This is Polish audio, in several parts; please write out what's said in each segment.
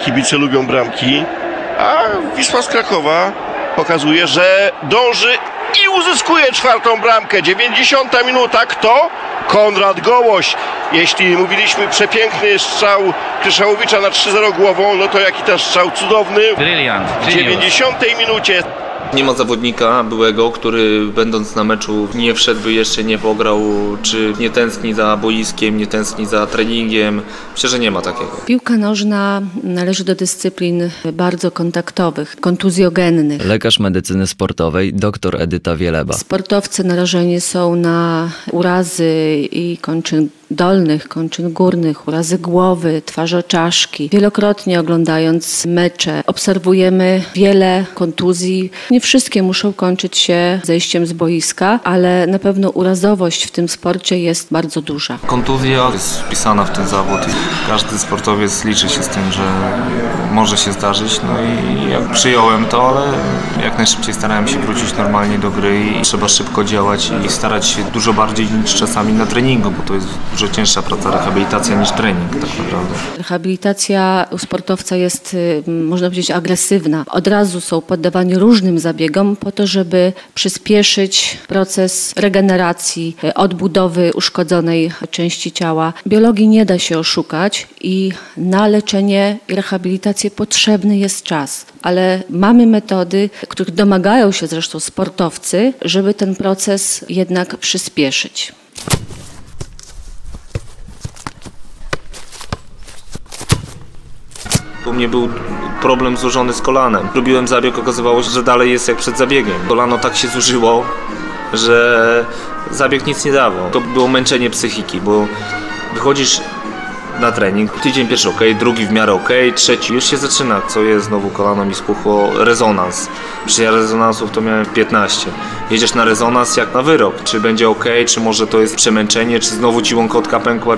kibice lubią bramki, a Wisła z Krakowa pokazuje, że dąży i uzyskuje czwartą bramkę. 90 minuta. Kto? Konrad Gołoś. Jeśli mówiliśmy przepiękny strzał Kryszałowicza na 3-0 głową, no to jaki ten strzał cudowny. Brilliant. W 90 minucie Nie ma zawodnika byłego, który będąc na meczu nie wszedłby jeszcze, nie pograł, czy nie tęskni za boiskiem, nie tęskni za treningiem. Myślę, że nie ma takiego. Piłka nożna należy do dyscyplin bardzo kontaktowych, kontuzjogennych. Lekarz medycyny sportowej dr Edyta Wieleba. Sportowcy narażeni są na urazy i kończyn dolnych, kończyn górnych, urazy głowy, twarzoczaszki. Wielokrotnie oglądając mecze obserwujemy wiele kontuzji. Nie wszystkie muszą kończyć się zejściem z boiska, ale na pewno urazowość w tym sporcie jest bardzo duża. Kontuzja jest wpisana w ten zawód każdy sportowiec liczy się z tym, że może się zdarzyć. No i jak przyjąłem to, ale jak najszybciej starałem się wrócić normalnie do gry i trzeba szybko działać i starać się dużo bardziej niż czasami na treningu, bo to jest dużo cięższa praca rehabilitacja niż trening tak naprawdę. Rehabilitacja u sportowca jest, y, można powiedzieć, agresywna. Od razu są poddawani różnym zabiegom po to, żeby przyspieszyć proces regeneracji, y, odbudowy uszkodzonej części ciała. Biologii nie da się oszukać i na leczenie i rehabilitację potrzebny jest czas. Ale mamy metody, których domagają się zresztą sportowcy, żeby ten proces jednak przyspieszyć. U mnie był problem złożony z kolanem. Robiłem zabieg, okazywało się, że dalej jest jak przed zabiegiem. Kolano tak się zużyło, że zabieg nic nie dawał. To było męczenie psychiki, bo wychodzisz na trening, tydzień pierwszy ok, drugi w miarę ok, trzeci już się zaczyna, co jest znowu kolano mi spuchło, rezonans. Przecież ja rezonansów to miałem 15. Jedziesz na rezonans jak na wyrok, czy będzie ok, czy może to jest przemęczenie, czy znowu ci łąkotka pękła.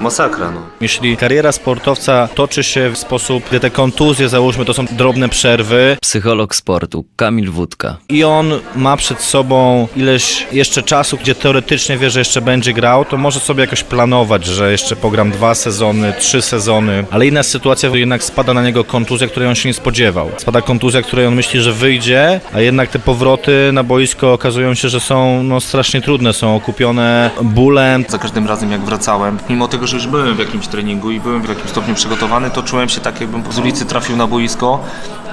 Masakra, no. Jeśli kariera sportowca toczy się w sposób, gdzie te kontuzje, załóżmy, to są drobne przerwy Psycholog sportu Kamil Wódka. i on ma przed sobą ileś jeszcze czasu, gdzie teoretycznie wie, że jeszcze będzie grał, to może sobie jakoś planować, że jeszcze pogram dwa sezony, trzy sezony, ale inna sytuacja, jednak spada na niego kontuzja, której on się nie spodziewał. Spada kontuzja, której on myśli, że wyjdzie, a jednak te powroty na boisko okazują się, że są no, strasznie trudne, są okupione bólem, Za każdym razem jak wracałem, mimo tego, że już byłem w jakimś treningu i byłem w jakimś stopniu przygotowany, to czułem się tak, jakbym z ulicy trafił na boisko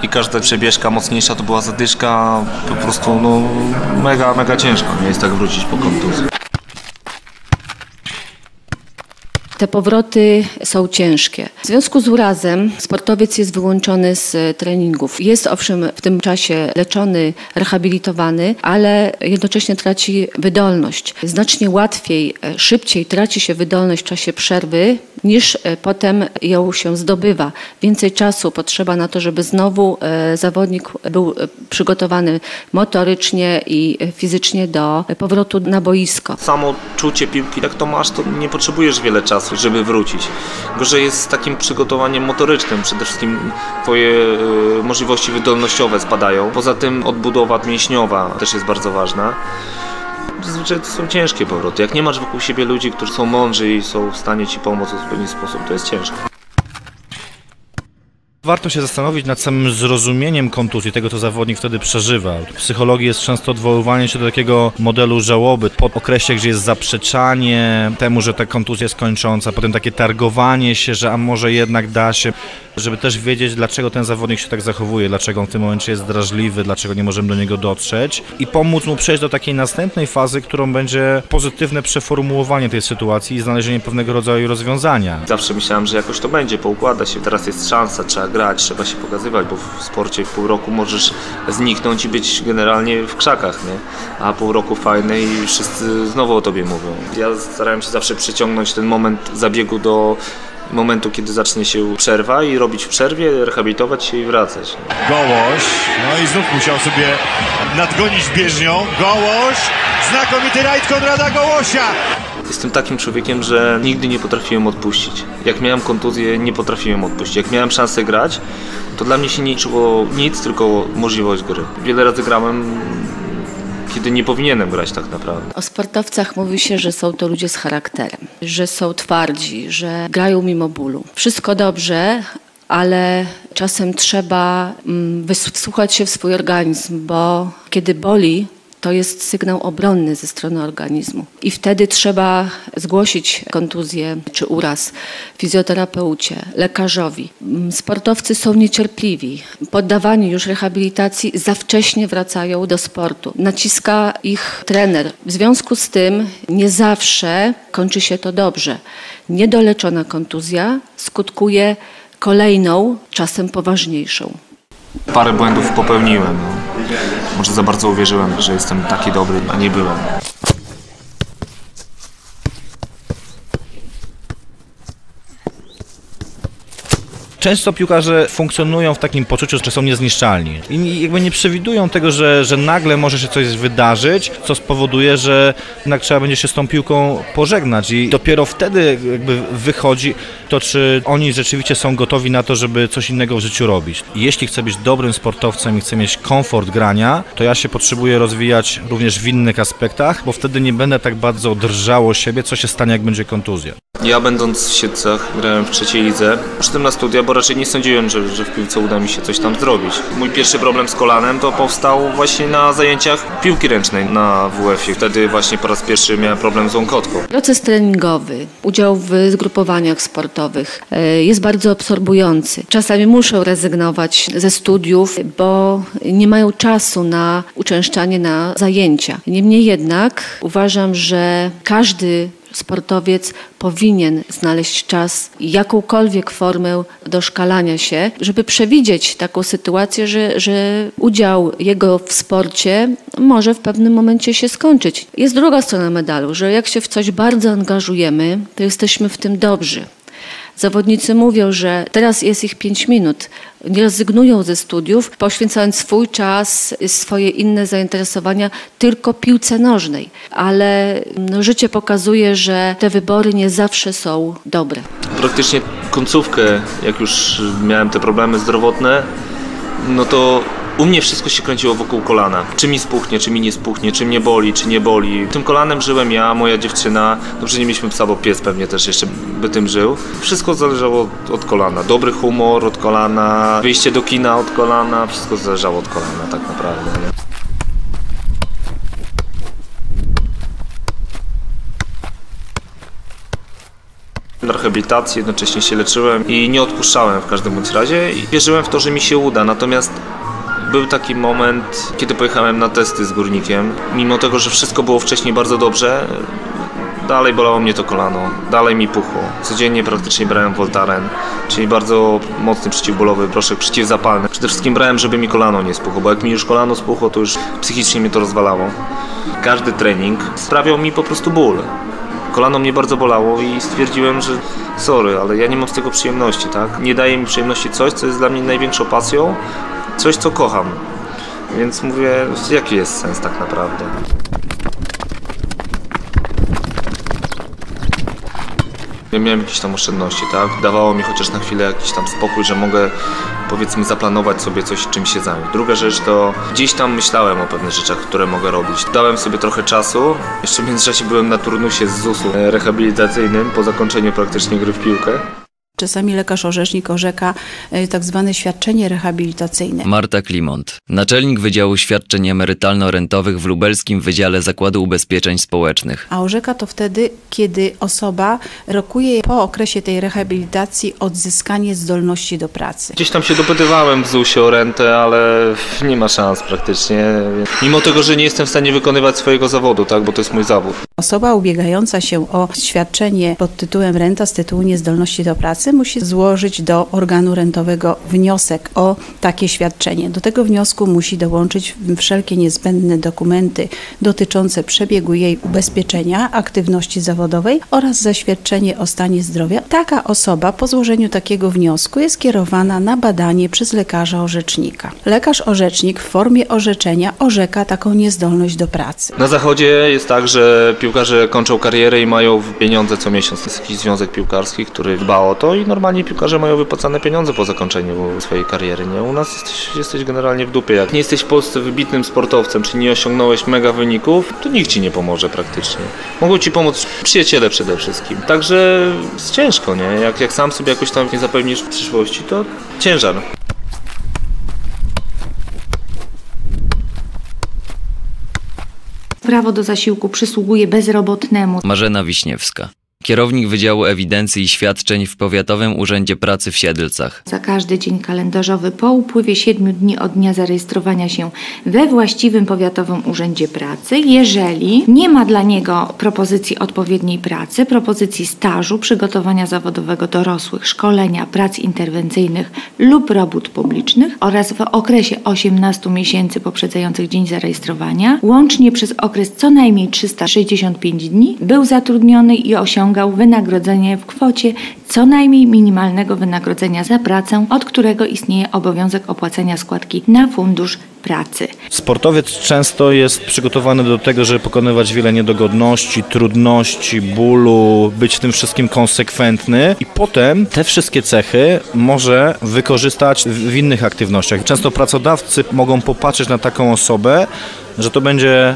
i każda przebieżka mocniejsza to była zadyszka, po prostu no mega, mega ciężko nie jest tak wrócić po kontuzji. Te powroty są ciężkie. W związku z urazem sportowiec jest wyłączony z e, treningów. Jest owszem w tym czasie leczony, rehabilitowany, ale jednocześnie traci wydolność. Znacznie łatwiej, e, szybciej traci się wydolność w czasie przerwy niż e, potem ją się zdobywa. Więcej czasu potrzeba na to, żeby znowu zawodnik był przygotowany motorycznie i fizycznie do powrotu na boisko. Samo czucie piłki, jak to masz, to nie potrzebujesz wiele czasu, żeby wrócić. Gorzej jest z takim przygotowaniem motorycznym. Przede wszystkim twoje y, możliwości wydolnościowe spadają. Poza tym odbudowa mięśniowa też jest bardzo ważna. Zazwyczaj to są ciężkie powroty. Jak nie masz wokół siebie ludzi, którzy są mądrzy i są w stanie ci pomóc w odpowiedni sposób, to jest ciężko. Warto się zastanowić nad samym zrozumieniem kontuzji, tego co zawodnik wtedy przeżywa. W psychologii jest często odwoływanie się do takiego modelu żałoby, po okresie, gdzie jest zaprzeczanie temu, że ta kontuzja jest kończąca, potem takie targowanie się, że a może jednak da się, żeby też wiedzieć, dlaczego ten zawodnik się tak zachowuje, dlaczego on w tym momencie jest drażliwy, dlaczego nie możemy do niego dotrzeć i pomóc mu przejść do takiej następnej fazy, którą będzie pozytywne przeformułowanie tej sytuacji i znalezienie pewnego rodzaju rozwiązania. Zawsze myślałem, że jakoś to będzie, poukłada się. Teraz jest szansa, trzeba grać, trzeba się pokazywać, bo w sporcie w pół roku możesz zniknąć i być generalnie w krzakach, nie? A pół roku fajne i wszyscy znowu o tobie mówią. Ja starałem się zawsze przyciągnąć ten moment zabiegu do momentu, kiedy zacznie się przerwa i robić w przerwie, rehabilitować się i wracać. Gołoś, no i znów musiał sobie nadgonić bieżnią. Gołoś, znakomity rajd Konrada Gołosia. Jestem takim człowiekiem, że nigdy nie potrafiłem odpuścić. Jak miałem kontuzję, nie potrafiłem odpuścić. Jak miałem szansę grać, to dla mnie się nie liczyło nic, tylko możliwość gry. Wiele razy grałem, kiedy nie powinienem grać tak naprawdę. O sportowcach mówi się, że są to ludzie z charakterem, że są twardzi, że grają mimo bólu. Wszystko dobrze, ale czasem trzeba mm, wys- wsłuchać się w swój organizm, bo kiedy boli, to jest sygnał obronny ze strony organizmu. I wtedy trzeba zgłosić kontuzję czy uraz fizjoterapeucie, lekarzowi. Mm, Sportowcy są niecierpliwi. Poddawani już rehabilitacji za wcześnie wracają do sportu. Naciska ich trener. W związku z tym nie zawsze kończy się to dobrze. Niedoleczona kontuzja skutkuje kolejną, czasem poważniejszą. Parę błędów popełniłem. Może za bardzo uwierzyłem, że jestem taki dobry, a nie byłem. Często piłkarze funkcjonują w takim poczuciu, że są niezniszczalni. I jakby nie przewidują tego, że, że nagle może się coś wydarzyć, co spowoduje, że jednak trzeba będzie się z tą piłką pożegnać. I dopiero wtedy jakby wychodzi to, czy oni rzeczywiście są gotowi na to, żeby coś innego w życiu robić. Jeśli chcę być dobrym sportowcem i chcę mieć komfort grania, to ja się potrzebuję rozwijać również w innych aspektach, bo wtedy nie będę tak bardzo drżało siebie, co się stanie, jak będzie kontuzja. Ja będąc w Siedcach, grałem w trzeciej lidze, przyszedłem na studia, bo raczej nie sądziłem, że, że w piłce uda mi się coś tam zrobić. Mój pierwszy problem z kolanem to powstał właśnie na zajęciach piłki ręcznej na WF-ie. Wtedy właśnie po raz pierwszy miałem problem z łąkotką. Proces treningowy, udział w zgrupowaniach sportowych e, jest bardzo absorbujący. Czasami muszą rezygnować ze studiów, bo nie mają czasu na uczęszczanie na zajęcia. Niemniej jednak uważam, że każdy sportowiec powinien znaleźć czas jakąkolwiek formę doszkalania się, żeby przewidzieć taką sytuację, że, że udział jego w sporcie może w pewnym momencie się skończyć. Jest druga strona medalu, że jak się w coś bardzo angażujemy, to jesteśmy w tym dobrzy. Zawodnicy mówią, że teraz jest ich 5 minut. Nie rezygnują ze studiów, poświęcając swój czas, swoje inne zainteresowania tylko piłce nożnej. Ale no, życie pokazuje, że te wybory nie zawsze są dobre. Praktycznie końcówkę, jak już miałem te problemy zdrowotne, no to u mnie wszystko się kręciło wokół kolana. Czy mi spuchnie, czy mi nie spuchnie, czy mnie boli, czy nie boli. Tym kolanem żyłem ja, moja dziewczyna. Dobrze, nie mieliśmy psa, bo pies pewnie też jeszcze by tym żył. Wszystko zależało od, kolana. Dobry humor od kolana, wyjście do kina od kolana, wszystko zależało od kolana tak naprawdę. Na rehabilitacji jednocześnie się leczyłem i nie odpuszczałem w każdym bądź razie i wierzyłem w to, że mi się uda. Natomiast był taki moment, kiedy pojechałem na testy z górnikiem. Mimo tego, że wszystko było wcześniej bardzo dobrze, dalej bolało mnie to kolano, dalej mi puchło. Codziennie praktycznie brałem Voltaren, czyli bardzo mocny przeciwbólowy proszek przeciwzapalny. Przede wszystkim brałem, żeby mi kolano nie spuchło, bo jak mi już kolano spuchło, to już psychicznie mnie to rozwalało. Każdy trening sprawiał mi po prostu ból. Kolano mnie bardzo bolało i stwierdziłem, że sorry, ale ja nie mam z tego przyjemności, tak? Nie daje mi przyjemności coś, co jest dla mnie największą pasją, coś, co kocham. Więc mówię, jaki jest sens tak naprawdę? Ja miałem jakieś tam oszczędności, tak? Dawało mi chociaż na chwilę jakiś tam spokój, że mogę powiedzmy zaplanować sobie coś, czym się zająć. Druga rzecz to gdzieś tam myślałem o pewnych rzeczach, które mogę robić. Dałem sobie trochę czasu. Jeszcze w międzyczasie byłem na turnusie z ZUS-u e, rehabilitacyjnym po zakończeniu praktycznie gry w piłkę. Czasami lekarz orzecznik orzeka e, tak zwane świadczenie rehabilitacyjne. Marta Klimont, naczelnik Wydziału Świadczeń Emerytalno-Rentowych w Lubelskim Wydziale Zakładu Ubezpieczeń Społecznych. A orzeka to wtedy, kiedy osoba rokuje po okresie tej rehabilitacji odzyskanie zdolności do pracy. Gdzieś tam się dopytywałem w ZUS-ie o rentę, ale nie ma szans praktycznie. Mimo tego, że nie jestem w stanie wykonywać swojego zawodu, tak? Bo to jest mój zawód. Osoba ubiegająca się o świadczenie pod tytułem renta z tytułu niezdolności do pracy musi złożyć do organu rentowego wniosek o takie świadczenie. Do tego wniosku musi dołączyć wszelkie niezbędne dokumenty dotyczące przebiegu jej ubezpieczenia, aktywności zawodowej oraz zaświadczenie o stanie zdrowia. Taka osoba po złożeniu takiego wniosku jest kierowana na badanie przez lekarza orzecznika. Lekarz orzecznik w formie orzeczenia orzeka taką niezdolność do pracy. Na zachodzie jest tak, że piłkarze kończą karierę i mają pieniądze co miesiąc. Jest jakiś związek piłkarski, który dba o to i normalnie piłkarze mają wypłacane pieniądze po zakończeniu swojej kariery. Nie? U nas jesteś, jesteś generalnie w dupie. Jak nie jesteś w Polsce wybitnym sportowcem, czy nie osiągnąłeś mega wyników, to nikt ci nie pomoże praktycznie. Mogą ci pomóc przyjaciele przede wszystkim. Także jest ciężko, nie? Jak, jak sam sobie jakoś tam nie zapewnisz w przyszłości, to ciężar. Prawo do zasiłku przysługuje bezrobotnemu. Marzena Wiśniewska. Kierownik Wydziału Ewidencji i Świadczeń w Powiatowym Urzędzie Pracy w Siedlcach. Za każdy dzień kalendarzowy po upływie 7 dni od dnia zarejestrowania się we właściwym powiatowym urzędzie pracy, jeżeli nie ma dla niego propozycji odpowiedniej pracy, propozycji stażu, przygotowania zawodowego dorosłych, szkolenia, prac interwencyjnych lub robót publicznych oraz w okresie 18 miesięcy poprzedzających dzień zarejestrowania, łącznie przez okres co najmniej 365 dni, był zatrudniony i osiągał wynagrodzenie w kwocie co najmniej minimalnego wynagrodzenia za pracę, od którego istnieje obowiązek opłacenia składki na fundusz pracy. Sportowiec często jest przygotowany do tego, żeby pokonywać wiele niedogodności, trudności, bólu, być w tym wszystkim konsekwentny i potem te wszystkie cechy może wykorzystać w w innych aktywnościach. Często pracodawcy mogą popatrzeć na taką osobę, że to będzie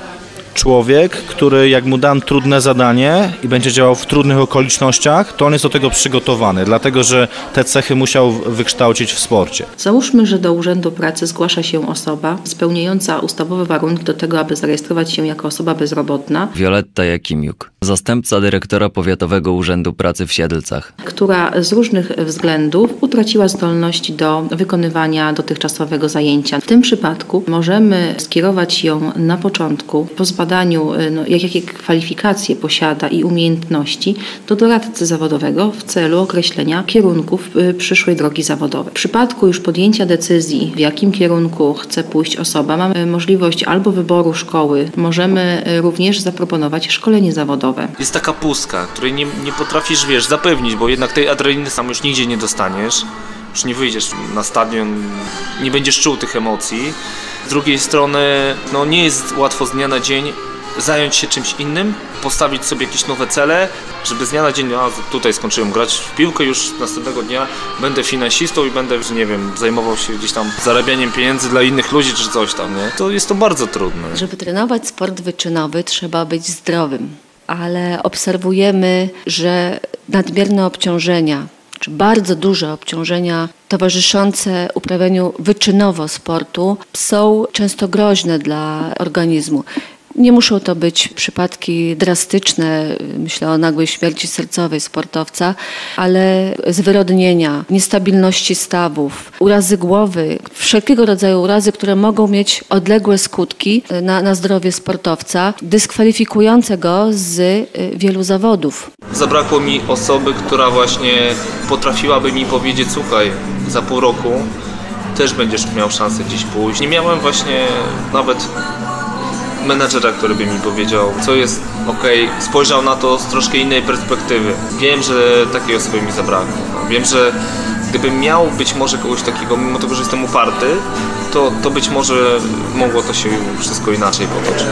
człowiek, który jak mu dam trudne zadanie i będzie działał w trudnych okolicznościach, to on jest do tego przygotowany, dlatego że te cechy musiał wykształcić w sporcie. Załóżmy, że do Urzędu Pracy zgłasza się osoba spełniająca ustawowe warunki do tego, aby zarejestrować się jako osoba bezrobotna, Wioletta Jakimiuk. Zastępca dyrektora Powiatowego Urzędu Pracy w Siedlcach. która z różnych względów utraciła zdolność do wykonywania dotychczasowego zajęcia. W tym przypadku możemy skierować ją na początku, po zbadaniu, y, no, jak, jakie kwalifikacje posiada i umiejętności, do doradcy zawodowego w celu określenia kierunków y, przyszłej drogi zawodowej. W przypadku już podjęcia decyzji, w jakim kierunku chce pójść osoba, mamy możliwość albo wyboru szkoły, możemy y, również zaproponować szkolenie zawodowe. Jest taka pustka, której nie, nie potrafisz, wiesz, zapewnić, bo jednak tej adrenaliny sam już nigdzie nie dostaniesz. Już nie wyjdziesz na stadion, nie będziesz czuł tych emocji. Z drugiej strony, no nie jest łatwo z dnia na dzień zająć się czymś innym, postawić sobie jakieś nowe cele, żeby z dnia na dzień, a tutaj skończyłem grać w piłkę, już następnego dnia będę finansistą i będę, nie wiem, zajmował się gdzieś tam zarabianiem pieniędzy dla innych ludzi czy coś tam, nie? To jest to bardzo trudne. Żeby trenować sport wyczynowy, trzeba być zdrowym, ale obserwujemy, że nadmierne obciążenia, czy bardzo duże obciążenia towarzyszące uprawianiu wyczynowo sportu są często groźne dla organizmu. Nie muszą to być przypadki drastyczne, myślę o nagłej śmierci sercowej sportowca, ale zwyrodnienia, niestabilności stawów, urazy głowy, wszelkiego rodzaju urazy, które mogą mieć odległe skutki na, na zdrowie sportowca, dyskwalifikujące go z y, wielu zawodów. Zabrakło mi osoby, która właśnie potrafiłaby mi powiedzieć, słuchaj, za pół roku też będziesz miał szansę gdzieś pójść. Nie miałem właśnie nawet menedżera, który by mi powiedział, co jest ok, spojrzał na to z troszkę innej perspektywy. Wiem, że takiej osoby mi zabrakło. No, wiem, że gdybym miał być może kogoś takiego, mimo tego, że jestem uparty, to, to być może mogło to się wszystko inaczej potoczyć.